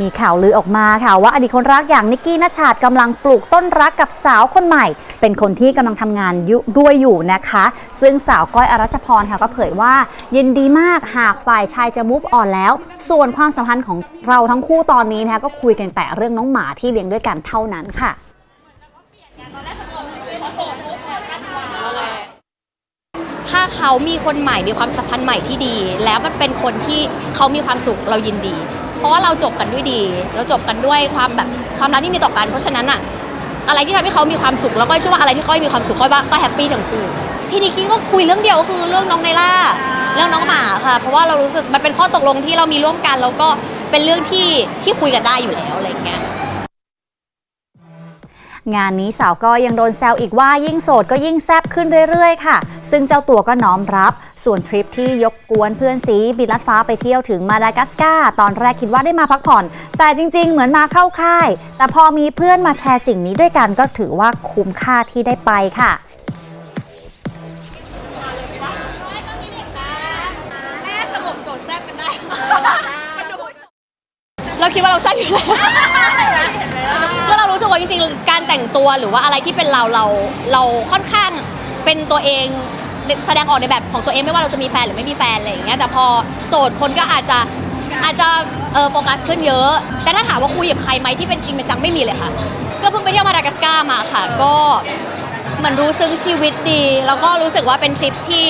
มีข่าวลือออกมาค่ะว่าอดีตคนรักอย่างนิกกี้นัชาติกำลังปลูกต้นรักกับสาวคนใหม่ เป็นคนที่กำลังทำงานด้วยอยู่นะคะ ซึ่งสาวก้อยอรัชพรค่ะก็เผยว่ายินดีมากหากฝ่ายชายจะ move on แล้ว ส่วนความสัมพันธ์ของเราทั้งคู่ตอนนี้นะคะก็คุยกันแต่เรื่องน้องหมาที่เลี้ยงด้วยกันเท่านั้นค่ะถ้าเขามีคนใหม่มีความสัมพันธ์ใหม่ที่ดี แล้วมันเป็นคนที่เขามีความสุขเรายินดี เพราะว่าเราจบกันด้วยดี เราจบกันด้วยความแบบความรักที่มีต่อกัน เพราะฉะนั้นอะอะไรที่ทำให้เขามีความสุขแล้วก็เชื่อว่าอะไรที่เขาม่มีความสุขก็ว่าก็แฮปปี้ทั้งคู่พี่นิกกี้ก็คุยเรื่องเดียวก็คือเรื่องน้องไนล่าเรื่องน้องหมาค่ะ เพราะว่าเรารู้สึกมันเป็นข้อตกลงที่เรามีร่วมกัน แล้วก็เป็นเรื่องที่ที่คุยกันได้อยู่แล้วอะไรอย่างเงี้ยงานนี้สาวก้อยยังโดนแซวอีกว่ายิ่งโสดก็ยิ่งแซบขึ้นเรื่อยๆ ค่ะ ซึ่งเจ้าตัวก็น้อมรับ ส่วนทริปที่ยกกวนเพื่อนซีบินลัดฟ้าไปเที่ยวถึงมาดากัสการ์ตอนแรกคิดว่าได้มาพักผ่อน แต่จริง ๆ เหมือนมาเข้าค่าย แต่พอมีเพื่อนมาแชร์สิ่งนี้ด้วยกันก็ถือว่าคุ้มค่าที่ได้ไปค่ะแม่สงบสดแซ่บกันได้เราคิดว่าเราแซ่บอยู่แล้วคือเรารู้สึกว่าจริงๆ การแต่งตัวหรือว่าอะไรที่เป็นเราเราเราค่อนข้างเป็นตัวเอง แสดงออกในแบบของตัวเองไม่ว่าเราจะมีแฟนหรือไม่มีแฟนอะไรอย่างเงี้ยแต่พอโสดคนก็อาจจะอาจจะเออโฟกัสขึ้นเยอะ แต่ถ้าถามว่าคุยกับใครไหมที่เป็นจริงเป็นจังไม่มีเลยค่ะ ก็เพิ่งไปเที่ยวมาดากัสการ์มาค่ะ ก็เหมือนรู้ซึ้งชีวิตดี แล้วก็รู้สึกว่าเป็นทริปที่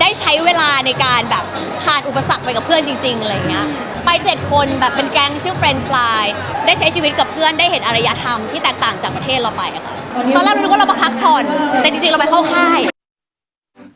ได้ใช้เวลาในการแบบผ่านอุปสรรคไปกับเพื่อนจริงๆอะไรอย่างเงี้ยไปเจ็ดคนแบบเป็นแก๊งชื่อ Friends Fly ได้ใช้ชีวิตกับเพื่อนได้เห็นอารยธรรมที่แตกต่างจากประเทศเราไปอะค่ะตอนแรกเราคิดว่าเรามาพักผ่อน แต่จริงๆเราไปเข้าค่าย